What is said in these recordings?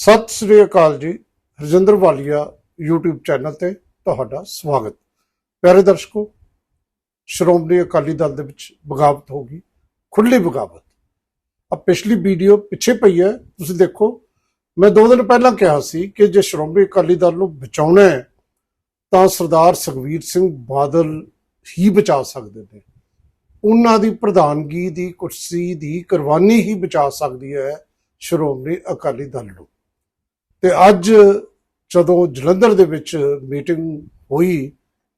ਸਤਿ ਸ੍ਰੀ ਅਕਾਲ ਜੀ, ਰਜਿੰਦਰ ਵਾਲੀਆ YouTube channel ਤੇ ਤੁਹਾਡਾ ਸਵਾਗਤ। ਪਿਆਰੇ ਦਰਸ਼ਕੋ, ਸ਼੍ਰੋਮਣੀ ਅਕਾਲੀ ਦਲ ਦੇ ਵਿੱਚ ਬਗਾਵਤ ਹੋ ਗਈ ਖੁੱਲੀ ਬਗਾਵਤ। ਆ ਪਿਛਲੀ ਵੀਡੀਓ ਪਿੱਛੇ ਪਈ ਹੈ, ਤੁਸੀਂ ਦੇਖੋ, ਮੈਂ ਦੋ ਦਿਨ ਪਹਿਲਾਂ ਕਿਹਾ ਸੀ ਕਿ ਜੇ ਸ਼੍ਰੋਮਣੀ ਅਕਾਲੀ ਦਲ ਨੂੰ ਬਚਾਉਣਾ ਹੈ, ਤਾਂ ਸਰਦਾਰ ਸੁਖਵੀਰ ਸਿੰਘ ਬਾਦਲ ਹੀ ਬਚਾ ਸਕਦੇ ਨੇ। ਉਹਨਾਂ ਦੀ ਪ੍ਰਧਾਨਗੀ ਦੀ ਕੁਰਸੀ ਦੀ ਕੁਰਬਾਨੀ ਹੀ ਬਚਾ ਸਕਦੀ ਹੈ ਸ਼੍ਰੋਮਣੀ ਅਕਾਲੀ ਦਲ ਨੂੰ। ਤੇ ਅੱਜ ਜਦੋਂ ਜਲੰਧਰ ਦੇ ਵਿੱਚ ਮੀਟਿੰਗ ਹੋਈ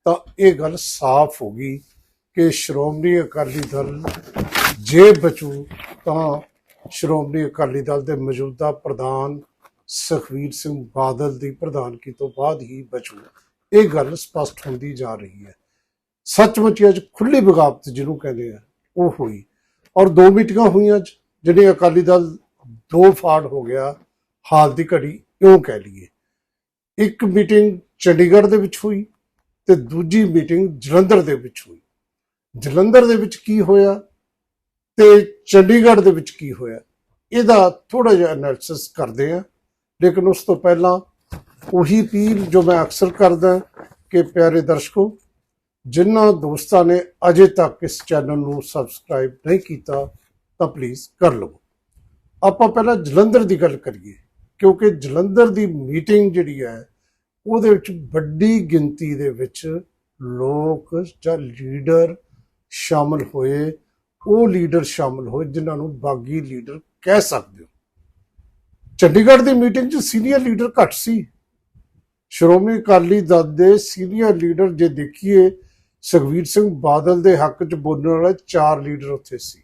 ਤਾਂ ਇਹ ਗੱਲ ਸਾਫ਼ ਹੋ ਗਈ ਕਿ ਸ਼੍ਰੋਮਣੀ ਅਕਾਲੀ ਦਲ ਜੇ ਬਚੂ ਤਾਂ ਸ਼੍ਰੋਮਣੀ ਅਕਾਲੀ ਦਲ ਦੇ ਮੌਜੂਦਾ ਪ੍ਰਧਾਨ ਸੁਖਵੀਰ ਸਿੰਘ ਬਾਦਲ ਦੀ ਪ੍ਰਧਾਨਗੀ ਤੋਂ ਬਾਅਦ ਹੀ ਬਚੂ। ਇਹ ਗੱਲ ਸਪਸ਼ਟ ਹੁੰਦੀ ਜਾ ਰਹੀ ਹੈ। ਸੱਚਮੁੱਚ ਅੱਜ ਖੁੱਲੀ ਬਗਾਵਤ ਜਿਹਨੂੰ ਕਹਿੰਦੇ ਆ, ਉਹ ਹੋਈ। ਔਰ ਦੋ ਮੀਟਿੰਗਾਂ ਹੋਈਆਂ ਅੱਜ ਜਿਹੜੇ ਅਕਾਲੀ ਦਲ ਦੋ ਫਾੜ ਹੋ ਗਿਆ, ਹਾਲ ਦੀ ਘੜੀ ਕਿਉਂ ਕਹਿ ਲਈਏ? ਇੱਕ ਮੀਟਿੰਗ ਚੰਡੀਗੜ੍ਹ ਦੇ ਵਿੱਚ ਹੋਈ ਤੇ ਦੂਜੀ ਮੀਟਿੰਗ ਜਲੰਧਰ ਦੇ ਵਿੱਚ ਹੋਈ। ਜਲੰਧਰ ਦੇ ਵਿੱਚ ਕੀ ਹੋਇਆ ਤੇ ਚੰਡੀਗੜ੍ਹ ਦੇ ਵਿੱਚ ਕੀ ਹੋਇਆ, ਇਹਦਾ ਥੋੜਾ ਜਿਹਾ ਐਨਾਲਿਸਿਸ ਕਰਦੇ ਆ ਲੇਕਿਨ ਉਸ ਤੋਂ ਪਹਿਲਾਂ ਉਹੀ ਅਪੀਲ ਜੋ ਮੈਂ ਅਕਸਰ ਕਰਦਾ ਕਿ ਪਿਆਰੇ ਦਰਸ਼ਕੋ, ਜਿਨ੍ਹਾਂ ਦੋਸਤਾਂ ਨੇ ਅਜੇ ਤੱਕ ਇਸ ਚੈਨਲ ਨੂੰ ਸਬਸਕ੍ਰਾਈਬ ਨਹੀਂ ਕੀਤਾ, ਤਾਂ ਪਲੀਜ਼ ਕਰ ਲਵੋ। ਆਪਾਂ ਪਹਿਲਾਂ ਜਲੰਧਰ ਦੀ ਗੱਲ ਕਰੀਏ। ਕਿਉਂਕਿ ਜਲੰਧਰ ਦੀ ਮੀਟਿੰਗ ਜਿਹੜੀ ਹੈ, ਉਹਦੇ ਵਿੱਚ ਵੱਡੀ ਗਿਣਤੀ ਦੇ ਵਿੱਚ ਲੋਕ ਜਾਂ ਲੀਡਰ ਸ਼ਾਮਲ ਹੋਏ। ਉਹ ਲੀਡਰ ਸ਼ਾਮਲ ਹੋਏ ਜਿਨ੍ਹਾਂ ਨੂੰ ਬਾਗੀ ਲੀਡਰ ਕਹਿ ਸਕਦੇ ਹੋ। ਚੰਡੀਗੜ੍ਹ ਦੀ ਮੀਟਿੰਗ 'ਚ ਸੀਨੀਅਰ ਲੀਡਰ ਘੱਟ ਸੀ। ਸ਼੍ਰੋਮਣੀ ਅਕਾਲੀ ਦਲ ਦੇ ਸੀਨੀਅਰ ਲੀਡਰ ਜੇ ਦੇਖੀਏ ਸੁਖਵੀਰ ਸਿੰਘ ਬਾਦਲ ਦੇ ਹੱਕ 'ਚ ਬੋਲਣ ਵਾਲੇ ਚਾਰ ਲੀਡਰ ਉੱਥੇ ਸੀ।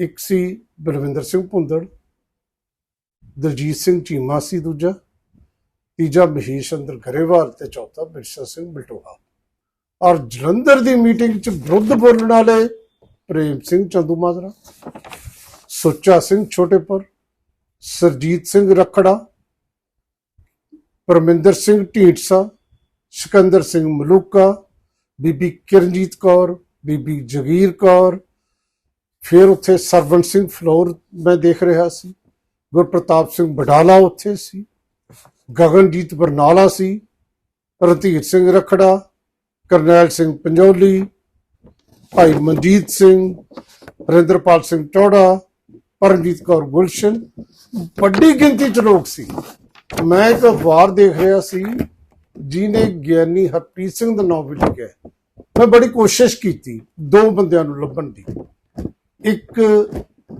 ਇੱਕ ਸੀ ਬਲਵਿੰਦਰ ਸਿੰਘ ਭੁੰਦੜ ਦਲਜੀਤ ਸਿੰਘ ਚੀਮਾ ਸੀ ਦੂਜਾ ਤੀਜਾ ਮਹੀਸ਼ ਅੰਦਰ ਗਰੇਵਾਲ ਤੇ ਚੌਥਾ ਬਿਰਸਾ ਸਿੰਘ ਬਲਟੋਹਾ ਔਰ ਜਲੰਧਰ ਦੀ ਮੀਟਿੰਗ 'ਚ ਵਿਰੁੱਧ ਬੋਲਣ ਵਾਲੇ ਪ੍ਰੇਮ ਸਿੰਘ ਚੰਦੂਮਾਜਰਾ ਸੁੱਚਾ ਸਿੰਘ ਛੋਟੇਪੁਰ ਸਰਜੀਤ ਸਿੰਘ ਰਖੜਾ ਪਰਮਿੰਦਰ ਸਿੰਘ ਢੀਂਡਸਾ ਸਿਕੰਦਰ ਸਿੰਘ ਮਲੂਕਾ ਬੀਬੀ ਕਿਰਨਜੀਤ ਕੌਰ ਬੀਬੀ ਜਗੀਰ ਕੌਰ ਫਿਰ ਉੱਥੇ ਸਰਵਨ ਸਿੰਘ ਫਲੋਰ ਮੈਂ ਦੇਖ ਰਿਹਾ ਸੀ ਗੁਰਪ੍ਰਤਾਪ ਸਿੰਘ ਬਡਾਲਾ ਉੱਥੇ ਸੀ, ਗਗਨਜੀਤ ਬਰਨਾਲਾ ਸੀ, ਰਣਧੀਰ ਸਿੰਘ ਰਖੜਾ, ਕਰਨੈਲ ਸਿੰਘ ਪੰਜੋਲੀ, ਭਾਈ ਮਨਜੀਤ ਸਿੰਘ, ਹਰਿੰਦਰਪਾਲ ਸਿੰਘ ਚੌੜਾ ਪਰਮਜੀਤ ਕੌਰ ਗੁਲਸ਼ਨ, ਵੱਡੀ ਗਿਣਤੀ ਚ ਲੋਕ ਸੀ। ਮੈਂ ਇੱਕ ਅਖਬਾਰ ਦੇਖ ਰਿਹਾ ਸੀ, ਜਿਹਨੇ ਗਿਆਨੀ ਹਰਪ੍ਰੀਤ ਸਿੰਘ ਦਾ ਨਾਮ ਵੀ ਲਿਖਿਆ। ਮੈਂ ਬੜੀ ਕੋਸ਼ਿਸ਼ ਕੀਤੀ ਦੋ ਬੰਦਿਆਂ ਨੂੰ ਲੱਭਣ ਦੀ। ਇੱਕ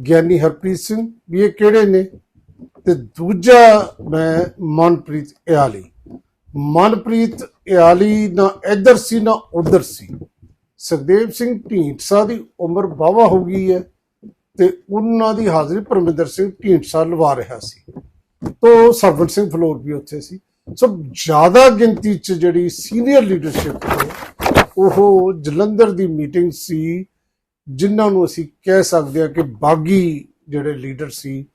ਗਿਆਨੀ ਹਰਪ੍ਰੀਤ ਸਿੰਘ, ਵੀ ਇਹ ਕਿਹੜੇ ਨੇ? ਤੇ ਦੂਜਾ ਮੈਂ ਮਨਪ੍ਰੀਤ ਇਆਲੀ। ਮਨਪ੍ਰੀਤ ਇਆਲੀ ਨਾ ਇੱਧਰ ਸੀ, ਨਾ ਉੱਧਰ ਸੀ। ਸੁਖਦੇਵ ਸਿੰਘ ਢੀਂਡਸਾ ਦੀ ਉਮਰ ਬਾਵਾ ਹੋ ਗਈ ਹੈ ਤੇ ਉਹਨਾਂ ਦੀ ਹਾਜ਼ਰੀ ਪਰਮਿੰਦਰ ਸਿੰਘ ਢੀਂਡਸਾ ਲਵਾ ਰਿਹਾ ਸੀ। ਤੋ ਸਰਵਨ ਸਿੰਘ ਫਲੋਰ ਵੀ ਉੱਥੇ ਸੀ। ਸੋ ਜ਼ਿਆਦਾ ਗਿਣਤੀ ਚ ਜਿਹੜੀ ਸੀਨੀਅਰ ਲੀਡਰਸ਼ਿਪ ਉਹ ਜਲੰਧਰ ਦੀ ਮੀਟਿੰਗ ਸੀ, ਜਿਨ੍ਹਾਂ ਨੂੰ ਅਸੀਂ ਕਹਿ ਸਕਦੇ ਹਾਂ ਕਿ ਬਾਗੀ ਜਿਹੜੇ ਲੀਡਰ ਸੀ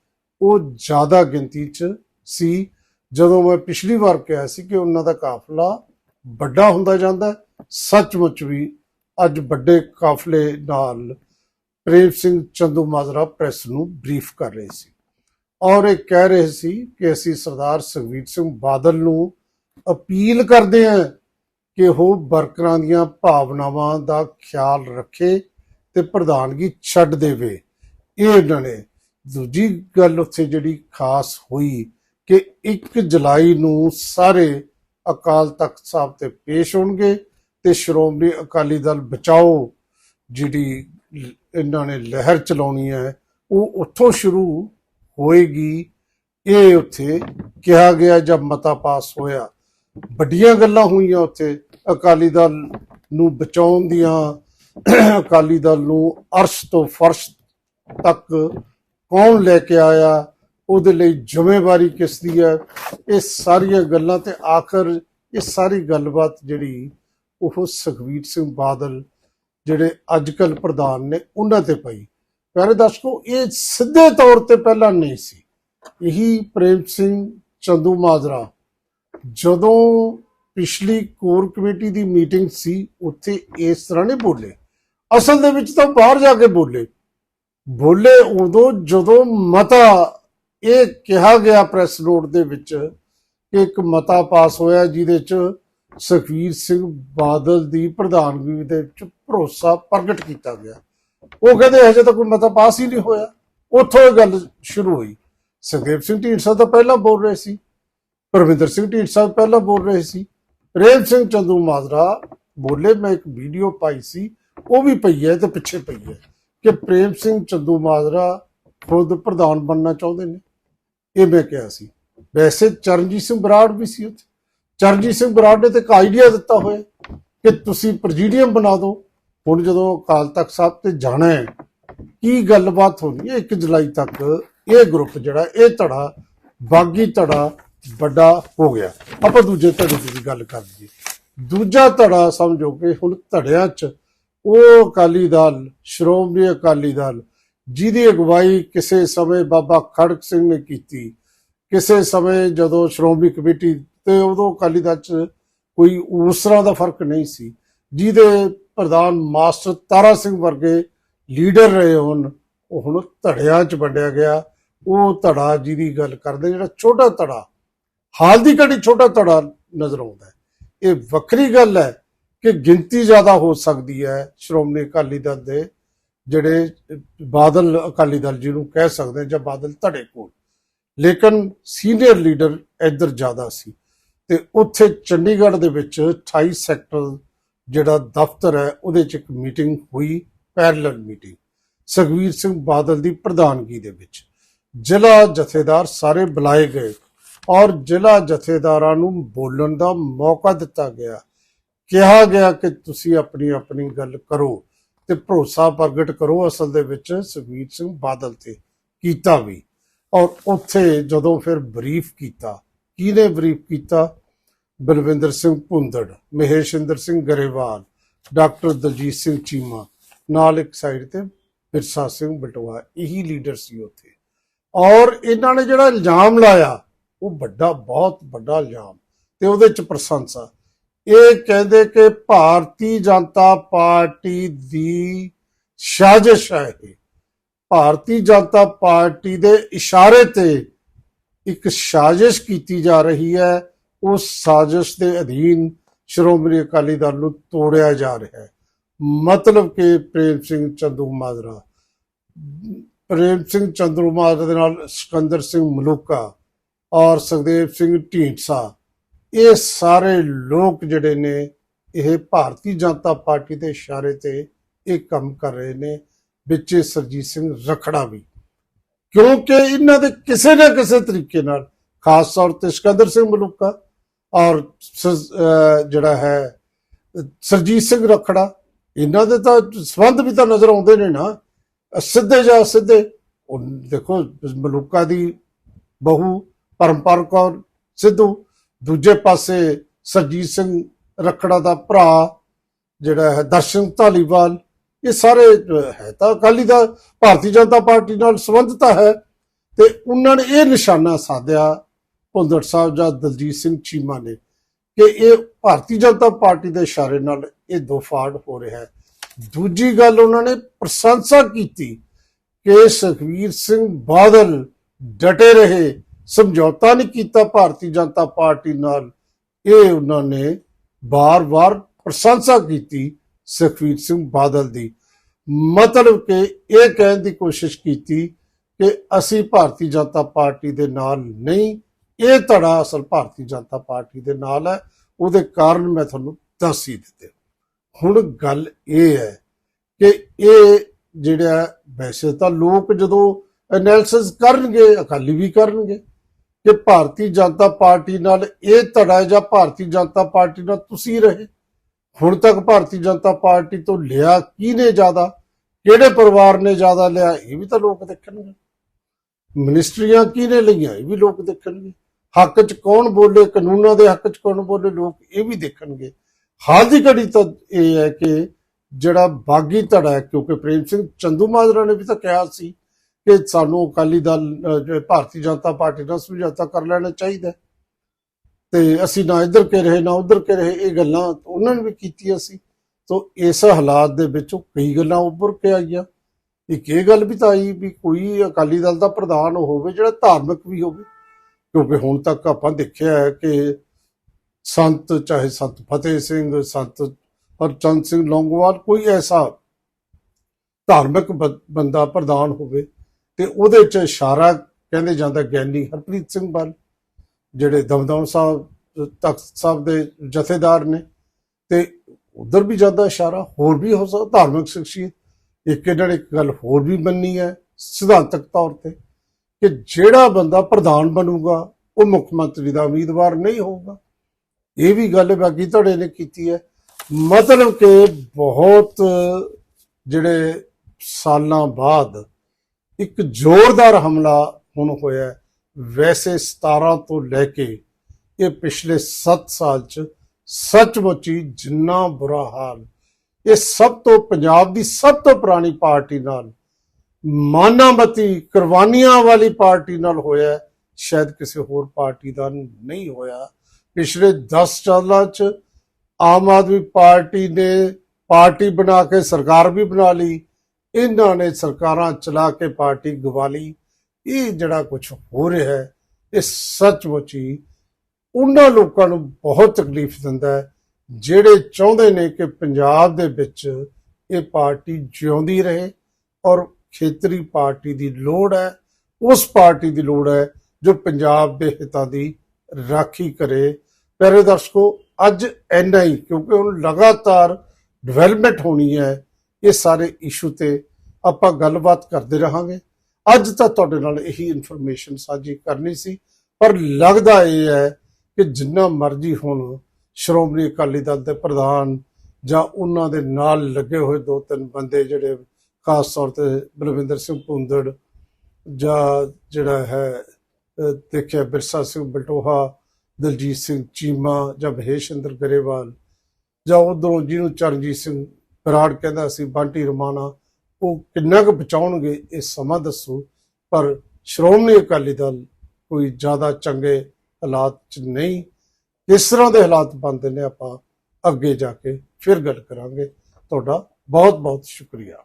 ਉਹ ਜ਼ਿਆਦਾ ਗਿਣਤੀ ਚ ਸੀ। ਜਦੋਂ ਮੈਂ ਪਿਛਲੀ ਵਾਰ ਕਿਹਾ ਸੀ ਕਿ ਉਹਨਾਂ ਦਾ ਕਾਫਲਾ ਵੱਡਾ ਹੁੰਦਾ ਜਾਂਦਾ ਸੱਚਮੁੱਚ ਵੀ ਅੱਜ ਵੱਡੇ ਕਾਫਲੇ ਨਾਲ ਪ੍ਰੇਮ ਸਿੰਘ ਚੰਦੂ ਮਾਜਰਾ ਪ੍ਰੈਸ ਨੂੰ ਬਰੀਫ ਕਰ ਰਹੇ ਸੀ। ਔਰ ਇਹ ਕਹਿ ਰਹੇ ਸੀ ਕਿ ਅਸੀਂ ਸਰਦਾਰ ਸੁਖਵੀਰ ਸਿੰਘ ਬਾਦਲ ਨੂੰ ਅਪੀਲ ਕਰਦੇ ਹਾਂ ਕਿ ਉਹ ਵਰਕਰਾਂ ਦੀਆਂ ਭਾਵਨਾਵਾਂ ਦਾ ਖਿਆਲ ਰੱਖੇ ਤੇ ਪ੍ਰਧਾਨਗੀ ਛੱਡ ਦੇਵੇ। ਇਹ ਇਹਨਾਂ ਨੇ ਦੂਜੀ ਗੱਲ ਉੱਥੇ ਜਿਹੜੀ ਖਾਸ ਹੋਈ ਕਿ 1 ਜੁਲਾਈ ਨੂੰ ਸਾਰੇ ਅਕਾਲ ਤਖਤ ਸਾਹਿਬ ਤੇ ਪੇਸ਼ ਹੋਣਗੇ ਤੇ ਸ਼੍ਰੋਮਣੀ ਅਕਾਲੀ ਦਲ ਬਚਾਓ ਜਿਹੜੀ ਇਹਨਾਂ ਨੇ ਲਹਿਰ ਚਲਾਉਣੀ ਹੈ, ਉਹ ਉੱਥੋਂ ਸ਼ੁਰੂ ਹੋਏਗੀ। ਇਹ ਉੱਥੇ ਕਿਹਾ ਗਿਆ ਜਦ ਮਤਾ ਪਾਸ ਹੋਇਆ। ਵੱਡੀਆਂ ਗੱਲਾਂ ਹੋਈਆਂ ਉੱਥੇ ਅਕਾਲੀ ਦਲ ਨੂੰ ਬਚਾਉਣ ਦੀਆਂ। ਅਕਾਲੀ ਦਲ ਨੂੰ ਅਰਸ਼ ਤੋਂ ਫਰਸ਼ ਤੱਕ ਕੌਣ ਲੈ ਕੇ ਆਇਆ, ਉਹਦੇ ਲਈ ਜ਼ਿੰਮੇਵਾਰੀ ਕਿਸ ਦੀ ਹੈ? ਇਹ ਸਾਰੀਆਂ ਗੱਲਾਂ ਤੇ ਆਖਰ ਇਹ ਸਾਰੀ ਗੱਲਬਾਤ ਜਿਹੜੀ, ਉਹ ਸੁਖਵੀਰ ਸਿੰਘ ਬਾਦਲ ਜਿਹੜੇ ਅੱਜਕੱਲ ਪ੍ਰਧਾਨ ਨੇ, ਉਹਨਾਂ ਤੇ ਪਈ। ਪਿਆਰੇ ਦਰਸ਼ਕੋ, ਇਹ ਸਿੱਧੇ ਤੌਰ ਤੇ ਪਹਿਲਾਂ ਨਹੀਂ ਸੀ। ਇਹੀ ਪ੍ਰੇਮ ਸਿੰਘ ਚੰਦੂ ਮਾਜਰਾ, ਜਦੋਂ ਪਿਛਲੀ ਕੋਰ ਕਮੇਟੀ ਦੀ ਮੀਟਿੰਗ ਸੀ, ਉੱਥੇ ਇਸ ਤਰ੍ਹਾਂ ਨਹੀਂ ਬੋਲੇ। ਅਸਲ ਦੇ ਵਿੱਚ ਤਾਂ ਬਾਹਰ ਜਾ ਕੇ ਬੋਲੇ। ਬੋਲੇ ਉਦੋਂ ਜਦੋਂ ਮਤਾ, ਇਹ ਕਿਹਾ ਗਿਆ ਪ੍ਰੈਸ ਨੋਟ ਦੇ ਵਿੱਚ ਕਿ ਇੱਕ ਮਤਾ ਪਾਸ ਹੋਇਆ ਜਿਹਦੇ ਚ ਸੁਖਵੀਰ ਸਿੰਘ ਬਾਦਲ ਦੀ ਪ੍ਰਧਾਨਗੀ ਦੇ ਵਿੱਚ ਭਰੋਸਾ ਪ੍ਰਗਟ ਕੀਤਾ ਗਿਆ। ਉਹ ਕਹਿੰਦੇ ਹਜੇ ਤਾਂ ਕੋਈ ਮਤਾ ਪਾਸ ਹੀ ਨਹੀਂ ਹੋਇਆ। ਉੱਥੋਂ ਇਹ ਗੱਲ ਸ਼ੁਰੂ ਹੋਈ। ਸੁਖਦੇਵ ਸਿੰਘ ਢੀਂਡਸਾ ਤਾਂ ਪਹਿਲਾਂ ਬੋਲ ਰਹੇ ਸੀ। ਪਰਮਿੰਦਰ ਸਿੰਘ ਢੀਂਡਸਾ ਪਹਿਲਾਂ ਬੋਲ ਰਹੇ ਸੀ। ਪ੍ਰੇਮ ਸਿੰਘ ਚੰਦੂ ਮਾਜਰਾ ਬੋਲੇ, ਮੈਂ ਇੱਕ ਵੀਡੀਓ ਪਾਈ ਸੀ, ਉਹ ਵੀ ਪਈ ਹੈ ਤੇ ਪਿੱਛੇ ਪਈ ਹੈ। ਕਿ ਪ੍ਰੇਮ ਸਿੰਘ ਚੰਦੂ ਮਾਜਰਾ ਖੁਦ ਪ੍ਰਧਾਨ ਬਣਨਾ ਚਾਹੁੰਦੇ ਨੇ। ਇਹ ਮੈਂ ਕਿਹਾ ਸੀ। ਵੈਸੇ ਚਰਨਜੀਤ ਸਿੰਘ ਬਰਾੜ ਵੀ ਸੀ ਉੱਥੇ। ਚਰਨਜੀਤ ਸਿੰਘ ਬਰਾੜ ਨੇ ਤੇ ਇੱਕ ਆਈਡੀਆ ਦਿੱਤਾ ਹੋਇਆ ਕਿ ਤੁਸੀਂ ਪ੍ਰੈਜ਼ੀਡੀਅਮ ਬਣਾ ਦਿਓ। ਹੁਣ ਜਦੋਂ ਅਕਾਲ ਤਖਤ ਸਾਹਿਬ ਤੇ ਜਾਣਾ ਹੈ, ਕੀ ਗੱਲਬਾਤ ਹੋਣੀ ਹੈ 1 ਜੁਲਾਈ ਤੱਕ? ਇਹ ਗਰੁੱਪ ਜਿਹੜਾ, ਇਹ ਧੜਾ, ਬਾਗੀ ਧੜਾ ਵੱਡਾ ਹੋ ਗਿਆ। ਆਪਾਂ ਦੂਜੇ ਧੜੇ ਦੀ ਵੀ ਗੱਲ ਕਰ ਲਈਏ। ਦੂਜਾ ਧੜਾ ਸਮਝੋ ਕਿ ਹੁਣ ਧੜਿਆਂ 'ਚ ਉਹ ਅਕਾਲੀ ਦਲ, ਸ਼੍ਰੋਮਣੀ ਅਕਾਲੀ ਦਲ, ਜਿਹਦੀ ਅਗਵਾਈ ਕਿਸੇ ਸਮੇਂ ਬਾਬਾ ਖੜਕ ਸਿੰਘ ਨੇ ਕੀਤੀ। ਕਿਸੇ ਸਮੇਂ ਜਦੋਂ ਸ਼੍ਰੋਮਣੀ ਕਮੇਟੀ ਤੇ ਉਦੋਂ ਅਕਾਲੀ ਦਲ 'ਚ ਕੋਈ ਉਸ ਤਰ੍ਹਾਂ ਦਾ ਫ਼ਰਕ ਨਹੀਂ ਸੀ, ਜਿਹਦੇ ਪ੍ਰਧਾਨ ਮਾਸਟਰ ਤਾਰਾ ਸਿੰਘ ਵਰਗੇ ਲੀਡਰ ਰਹੇ ਹੋਣ, ਉਹ ਹੁਣ ਧੜਿਆਂ 'ਚ ਵੰਡਿਆ ਗਿਆ। ਉਹ ਧੜਾ ਜਿਹਦੀ ਗੱਲ ਕਰਦੇ ਜਿਹੜਾ ਛੋਟਾ ਧੜਾ, ਹਾਲ ਦੀ ਘੜੀ ਛੋਟਾ ਧੜਾ ਨਜ਼ਰ ਆਉਂਦਾ ਇਹ ਵੱਖਰੀ ਗੱਲ ਹੈ ਕਿ ਗਿਣਤੀ ਜ਼ਿਆਦਾ ਹੋ ਸਕਦੀ ਹੈ ਸ਼੍ਰੋਮਣੀ ਅਕਾਲੀ ਦਲ ਦੇ ਜਿਹੜੇ ਬਾਦਲ ਅਕਾਲੀ ਦਲ ਜੀ ਨੂੰ ਕਹਿ ਸਕਦੇ ਜਾਂ ਬਾਦਲ ਧੜੇ ਕੋਲ। ਲੇਕਿਨ ਸੀਨੀਅਰ ਲੀਡਰ ਇੱਧਰ ਜ਼ਿਆਦਾ ਸੀ ਤੇ ਉੱਥੇ ਚੰਡੀਗੜ੍ਹ ਦੇ ਵਿੱਚ 28 ਸੈਕਟਰ ਜਿਹੜਾ ਦਫ਼ਤਰ ਹੈ, ਉਹਦੇ 'ਚ ਇੱਕ ਮੀਟਿੰਗ ਹੋਈ, ਪੈਰਲਲ ਮੀਟਿੰਗ ਸੁਖਵੀਰ ਸਿੰਘ ਬਾਦਲ ਦੀ ਪ੍ਰਧਾਨਗੀ ਦੇ ਵਿੱਚ। ਜ਼ਿਲ੍ਹਾ ਜਥੇਦਾਰ ਸਾਰੇ ਬੁਲਾਏ ਗਏ ਔਰ ਜ਼ਿਲ੍ਹਾ ਜਥੇਦਾਰਾਂ ਨੂੰ ਬੋਲਣ ਦਾ ਮੌਕਾ ਦਿੱਤਾ ਗਿਆ ਕਿਹਾ ਗਿਆ ਕਿ ਤੁਸੀਂ ਆਪਣੀ ਆਪਣੀ ਗੱਲ ਕਰੋ ਤੇ ਭਰੋਸਾ ਪ੍ਰਗਟ ਕਰੋ ਅਸਲ ਦੇ ਵਿੱਚ ਸੁਖਬੀਰ ਸਿੰਘ ਬਾਦਲ ਤੇ ਕੀਤਾ ਵੀ। ਔਰ ਉੱਥੇ ਜਦੋਂ ਫਿਰ ਬਰੀਫ ਕੀਤਾ ਕਿਹਨੇ ਬਰੀਫ ਕੀਤਾ? ਬਲਵਿੰਦਰ ਸਿੰਘ ਭੁੰਦੜ, ਮਹੇਸ਼ਿੰਦਰ ਸਿੰਘ ਗਰੇਵਾਲ, ਡਾਕਟਰ ਦਲਜੀਤ ਸਿੰਘ ਚੀਮਾ, ਨਾਲ ਇੱਕ ਸਾਈਡ ਤੇ ਬਿਰਸਾ ਸਿੰਘ ਬਟਵਾ ਇਹੀ ਲੀਡਰ ਸੀ ਉੱਥੇ। ਔਰ ਇਹਨਾਂ ਨੇ ਜਿਹੜਾ ਇਲਜ਼ਾਮ ਲਾਇਆ, ਉਹ ਵੱਡਾ, ਬਹੁਤ ਵੱਡਾ ਇਲਜ਼ਾਮ ਤੇ ਉਹਦੇ ਚ ਪ੍ਰਸ਼ੰਸਾ। ਇਹ ਕਹਿੰਦੇ ਕਿ ਭਾਰਤੀ ਜਨਤਾ ਪਾਰਟੀ ਦੀ ਸਾਜ਼ਿਸ਼ ਹੈ ਭਾਰਤੀ ਜਨਤਾ ਪਾਰਟੀ ਦੇ ਇਸ਼ਾਰੇ ਤੇ ਇੱਕ ਸਾਜ਼ਿਸ਼ ਕੀਤੀ ਜਾ ਰਹੀ ਹੈ। ਉਸ ਸਾਜ਼ਿਸ਼ ਦੇ ਅਧੀਨ ਸ਼੍ਰੋਮਣੀ ਅਕਾਲੀ ਦਲ ਨੂੰ ਤੋੜਿਆ ਜਾ ਰਿਹਾ ਹੈ। ਮਤਲਬ ਕਿ ਪ੍ਰੇਮ ਸਿੰਘ ਚੰਦੂ ਮਾਜਰਾ। ਪ੍ਰੇਮ ਸਿੰਘ ਚੰਦੂ ਮਾਜਰਾ ਦੇ ਨਾਲ ਸਿਕੰਦਰ ਸਿੰਘ ਮਲੂਕਾ ਔਰ ਸੁਖਦੇਵ ਸਿੰਘ ਢੀਂਡਸਾ ਇਹ ਸਾਰੇ ਲੋਕ ਜਿਹੜੇ ਨੇ, ਇਹ ਭਾਰਤੀ ਜਨਤਾ ਪਾਰਟੀ ਦੇ ਇਸ਼ਾਰੇ ਤੇ ਇਹ ਕੰਮ ਕਰ ਰਹੇ ਨੇ, ਵਿੱਚ ਇਹ ਸਰਜੀਤ ਸਿੰਘ ਰਖੜਾ ਵੀ। ਕਿਉਂਕਿ ਇਹਨਾਂ ਦੇ ਕਿਸੇ ਨਾ ਕਿਸੇ ਤਰੀਕੇ ਨਾਲ, ਖਾਸ ਤੌਰ ਤੇ ਸਿਕੰਦਰ ਸਿੰਘ ਮਲੂਕਾ ਔਰ ਜਿਹੜਾ ਹੈ, ਸਰਜੀਤ ਸਿੰਘ ਰਖੜਾ, ਇਹਨਾਂ ਦੇ ਤਾਂ ਸਬੰਧ ਵੀ ਤਾਂ ਨਜ਼ਰ ਆਉਂਦੇ ਨੇ ਨਾ। ਸਿੱਧੇ ਜਾਂ ਸਿੱਧੇ ਉਹ ਦੇਖੋ, ਮਲੂਕਾ ਦੀ ਬਹੂ ਪਰਮਪਰ ਕੌਰ ਸਿੱਧੂ ਦੂਜੇ ਪਾਸੇ ਸਰਜੀਤ ਸਿੰਘ ਰਖੜਾ ਦਾ ਭਰਾ, ਜਿਹੜਾ ਹੈ ਦਰਸ਼ਨ ਧਾਲੀਵਾਲ, ਇਹ ਸਾਰੇ ਹੈ ਤਾਂ ਅਕਾਲੀ ਦਾ ਭਾਰਤੀ ਜਨਤਾ ਪਾਰਟੀ ਨਾਲ ਸੰਬੰਧਤਾ ਹੈ ਤੇ ਉਹਨਾਂ ਨੇ ਇਹ ਨਿਸ਼ਾਨਾ ਸਾਧਿਆ ਭੁੰਦੜ ਸਾਹਿਬ ਜਾਂ ਦਲਜੀਤ ਸਿੰਘ ਚੀਮਾ ਨੇ ਕਿ ਇਹ ਭਾਰਤੀ ਜਨਤਾ ਪਾਰਟੀ ਦੇ ਇਸ਼ਾਰੇ ਨਾਲ ਇਹ ਦੋ ਫਾੜ ਹੋ ਰਿਹਾ ਹੈ। ਦੂਜੀ ਗੱਲ ਉਹਨਾਂ ਨੇ ਪ੍ਰਸ਼ੰਸਾ ਕੀਤੀ ਕਿ ਸੁਖਵੀਰ ਸਿੰਘ ਬਾਦਲ ਡਟੇ ਰਹੇ ਸਮਝੌਤਾ ਨਹੀਂ ਕੀਤਾ ਭਾਰਤੀ ਜਨਤਾ ਪਾਰਟੀ ਨਾਲ। ਇਹ ਉਹਨਾਂ ਨੇ ਬਾਰ-ਬਾਰ ਪ੍ਰਸ਼ੰਸਾ ਕੀਤੀ ਸੁਖਵੀਰ ਸਿੰਘ ਬਾਦਲ ਦੀ। ਮਤਲਬ ਕਿ ਇਹ ਕਹਿਣ ਦੀ ਕੋਸ਼ਿਸ਼ ਕੀਤੀ ਕਿ ਅਸੀਂ ਭਾਰਤੀ ਜਨਤਾ ਪਾਰਟੀ ਦੇ ਨਾਲ ਨਹੀਂ, ਇਹ ਧੜਾ ਅਸਲ ਭਾਰਤੀ ਜਨਤਾ ਪਾਰਟੀ ਦੇ ਨਾਲ ਹੈ, ਉਹਦੇ ਕਾਰਨ ਮੈਂ ਤੁਹਾਨੂੰ ਦੱਸ ਹੀ ਦਿੱਤੇ। ਹੁਣ ਗੱਲ ਇਹ ਹੈ ਕਿ ਇਹ ਜਿਹੜਾ ਵੈਸੇ ਤਾਂ ਲੋਕ ਜਦੋਂ ਐਨਾਲਿਸਿਸ ਕਰਨਗੇ, ਅਕਾਲੀ ਵੀ ਕਰਨਗੇ ਕਿ ਭਾਰਤੀ ਜਨਤਾ ਪਾਰਟੀ ਨਾਲ ਇਹ ਧੜਾ ਜਾਂ ਭਾਰਤੀ ਜਨਤਾ ਪਾਰਟੀ ਨਾਲ ਤੁਸੀਂ ਰਹੇ। ਹੁਣ ਤੱਕ ਭਾਰਤੀ ਜਨਤਾ ਪਾਰਟੀ ਤੋਂ ਲਿਆ ਕਿਹਨੇ ਜ਼ਿਆਦਾ? ਕਿਹੜੇ ਪਰਿਵਾਰ ਨੇ ਜ਼ਿਆਦਾ ਲਿਆ? ਇਹ ਵੀ ਤਾਂ ਲੋਕ ਦੇਖਣਗੇ। ਮਿਨਿਸਟਰੀਆਂ ਕਿਹਨੇ ਲਈਆਂ? ਇਹ ਵੀ ਲੋਕ ਦੇਖਣਗੇ। ਹੱਕ 'ਚ ਕੌਣ ਬੋਲੇ? ਕਾਨੂੰਨਾਂ ਦੇ ਹੱਕ 'ਚ ਕੌਣ ਬੋਲੇ? ਲੋਕ ਇਹ ਵੀ ਦੇਖਣਗੇ। ਹਾਲ ਦੀ ਘੜੀ ਤਾਂ ਇਹ ਹੈ ਕਿ ਜਿਹੜਾ ਬਾਗੀ ਧੜਾ ਹੈ, ਕਿਉਂਕਿ ਪ੍ਰੇਮ ਸਿੰਘ ਚੰਦੂ ਮਾਜਰਾ ਨੇ ਵੀ ਤਾਂ ਕਿਹਾ ਸੀ ਕਿ ਸਾਨੂੰ ਅਕਾਲੀ ਦਲ ਭਾਰਤੀ ਜਨਤਾ ਪਾਰਟੀ ਨਾਲ ਸਮਝੌਤਾ ਕਰ ਲੈਣਾ ਚਾਹੀਦਾ ਤੇ ਅਸੀਂ ਨਾ ਇੱਧਰ ਕੇ ਰਹੇ, ਨਾ ਉੱਧਰ ਕੇ ਰਹੇ, ਇਹ ਗੱਲਾਂ ਉਹਨਾਂ ਨੇ ਵੀ ਕੀਤੀਆਂ ਸੀ। ਤੋਂ ਇਸ ਹਾਲਾਤ ਦੇ ਵਿੱਚੋਂ ਕਈ ਗੱਲਾਂ ਉੱਭਰ ਕੇ ਆਈਆਂ। ਇੱਕ ਇਹ ਗੱਲ ਵੀ ਤਾਂ ਆਈ ਵੀ ਕੋਈ ਅਕਾਲੀ ਦਲ ਦਾ ਪ੍ਰਧਾਨ ਹੋਵੇ, ਜਿਹੜਾ ਧਾਰਮਿਕ ਵੀ ਹੋਵੇ, ਕਿਉਂਕਿ ਹੁਣ ਤੱਕ ਆਪਾਂ ਦੇਖਿਆ ਹੈ ਕਿ ਸੰਤ, ਚਾਹੇ ਸੰਤ ਫਤਿਹ ਸਿੰਘ, ਸੰਤ ਹਰਚੰਦ ਸਿੰਘ ਲੌਂਗੋਵਾਲ, ਕੋਈ ਐਸਾ ਧਾਰਮਿਕ ਬ- ਬੰਦਾ ਪ੍ਰਧਾਨ ਹੋਵੇ ਤੇ ਉਹਦੇ ਚ ਇਸ਼ਾਰਾ ਕਹਿੰਦੇ ਜਾਂਦਾ ਗਿਆਨੀ ਹਰਪ੍ਰੀਤ ਸਿੰਘ ਬਲ ਜਿਹੜੇ ਦਮਦਮ ਸਾਹਿਬ, ਤਖਤ ਸਾਹਿਬ ਦੇ ਜਥੇਦਾਰ ਨੇ। ਤੇ ਉਧਰ ਵੀ ਜਾਂਦਾ ਇਸ਼ਾਰਾ, ਹੋਰ ਵੀ ਹੋ ਸਕਦਾ, ਧਾਰਮਿਕ ਸ਼ਖਸੀਅਤ। ਇੱਕ ਇਹਨਾਂ ਨੇ ਇੱਕ ਗੱਲ ਹੋਰ ਵੀ ਮੰਨੀ ਹੈ, ਸਿਧਾਂਤਕ ਤੌਰ ਤੇ, ਕਿ ਜਿਹੜਾ ਬੰਦਾ ਪ੍ਰਧਾਨ ਬਣੂਗਾ, ਉਹ ਮੁੱਖ ਮੰਤਰੀ ਦਾ ਉਮੀਦਵਾਰ ਨਹੀਂ ਹੋਊਗਾ। ਇਹ ਵੀ ਗੱਲ ਬਾਕੀ ਤੁਹਾਡੇ ਨੇ ਕੀਤੀ ਹੈ। ਮਤਲਬ ਕਿ ਬਹੁਤ, ਜਿਹੜੇ ਸਾਲਾਂ ਬਾਅਦ ਇੱਕ ਜ਼ੋਰਦਾਰ ਹਮਲਾ ਹੁਣ ਹੋਇਆ ਵੈਸੇ 17 ਤੋਂ ਲੈ ਕੇ ਇਹ ਪਿਛਲੇ 7 ਸਾਲ ਚ ਸੱਚਮੁੱਚ ਜਿੰਨਾ ਬੁਰਾ ਹਾਲ। ਇਹ ਸਭ ਤੋਂ ਪੰਜਾਬ ਦੀ ਸਭ ਤੋਂ ਪੁਰਾਣੀ ਪਾਰਟੀ ਨਾਲ ਮਾਨਾਮਤੀ ਕੁਰਬਾਨੀਆਂ ਵਾਲੀ ਪਾਰਟੀ ਨਾਲ ਹੋਇਆ ਸ਼ਾਇਦ ਕਿਸੇ ਹੋਰ ਪਾਰਟੀ ਦਾ ਨਹੀਂ ਹੋਇਆ। ਪਿਛਲੇ 10 ਸਾਲਾਂ ਚ ਆਮ ਆਦਮੀ ਪਾਰਟੀ ਨੇ ਪਾਰਟੀ ਬਣਾ ਕੇ ਸਰਕਾਰ ਵੀ ਬਣਾ ਲਈ। ਇਹਨਾਂ ਨੇ ਸਰਕਾਰਾਂ ਚਲਾ ਕੇ ਪਾਰਟੀ ਗਵਾ ਲਈ। ਇਹ ਜਿਹੜਾ ਕੁਝ ਹੋ ਰਿਹਾ ਹੈ, ਇਹ ਸੱਚਮੁੱਚ ਹੀ ਉਹਨਾਂ ਲੋਕਾਂ ਨੂੰ ਬਹੁਤ ਤਕਲੀਫ ਦਿੰਦਾ ਹੈ, ਜਿਹੜੇ ਚਾਹੁੰਦੇ ਨੇ ਕਿ ਪੰਜਾਬ ਦੇ ਵਿੱਚ ਇਹ ਪਾਰਟੀ ਜਿਉਂਦੀ ਰਹੇ ਔਰ ਖੇਤਰੀ ਪਾਰਟੀ ਦੀ ਲੋੜ ਹੈ, ਉਸ ਪਾਰਟੀ ਦੀ ਲੋੜ ਹੈ ਜੋ ਪੰਜਾਬ ਦੇ ਹਿੱਤਾਂ ਦੀ ਰਾਖੀ ਕਰੇ। ਪਿਆਰੇ ਦਰਸ਼ਕੋ, ਅੱਜ ਐਨਾ ਹੀ, ਕਿਉਂਕਿ ਹੁਣ ਲਗਾਤਾਰ ਡਿਵੈਲਪਮੈਂਟ ਹੋਣੀ ਹੈ ਇਹ ਸਾਰੇ ਇਸ਼ੂ ਤੇ ਆਪਾਂ ਗੱਲਬਾਤ ਕਰਦੇ ਰਹਾਂਗੇ। ਅੱਜ ਤਾਂ ਤੁਹਾਡੇ ਨਾਲ ਇਹੀ ਇਨਫੋਰਮੇਸ਼ਨ ਸਾਂਝੀ ਕਰਨੀ ਸੀ, ਪਰ ਲੱਗਦਾ ਇਹ ਹੈ ਕਿ ਜਿੰਨਾ ਮਰਜ਼ੀ ਹੁਣ ਸ਼੍ਰੋਮਣੀ ਅਕਾਲੀ ਦਲ ਦੇ ਪ੍ਰਧਾਨ ਜਾਂ ਉਹਨਾਂ ਦੇ ਨਾਲ ਲੱਗੇ ਹੋਏ ਦੋ ਤਿੰਨ ਬੰਦੇ ਜਿਹੜੇ ਖਾਸ ਤੌਰ ਤੇ ਬਲਵਿੰਦਰ ਸਿੰਘ ਭੁੰਦੜ ਜਾਂ ਜਿਹੜਾ ਹੈ ਦੇਖਿਆ ਬਿਰਸਾ ਸਿੰਘ ਬਲਟੋਹਾ, ਦਲਜੀਤ ਸਿੰਘ ਚੀਮਾ ਜਾਂ ਮਹੇਸ਼ ਮਹੇਸ਼ਿੰਦਰ ਗਰੇਵਾਲ ਜਾਂ ਉਧਰੋਂ ਜਿਹਨੂੰ ਚਰਨਜੀਤ ਸਿੰਘ ਬਰਾੜ ਕਹਿੰਦਾ ਸੀ ਬੰਟੀ ਰਮਾਣਾ, ਉਹ ਕਿੰਨਾ ਕੁ ਬਚਾਉਣਗੇ ਇਹ ਸਮਾਂ ਦੱਸੋ। ਪਰ ਸ਼੍ਰੋਮਣੀ ਅਕਾਲੀ ਦਲ ਕੋਈ ਜ਼ਿਆਦਾ ਚੰਗੇ ਹਾਲਾਤ ਚ ਨਹੀਂ। ਕਿਸ ਤਰ੍ਹਾਂ ਦੇ ਹਾਲਾਤ ਬਣਦੇ ਨੇ, ਆਪਾਂ ਅੱਗੇ ਜਾ ਕੇ ਫਿਰ ਗੱਲ ਕਰਾਂਗੇ। ਤੁਹਾਡਾ ਬਹੁਤ ਬਹੁਤ ਸ਼ੁਕਰੀਆ।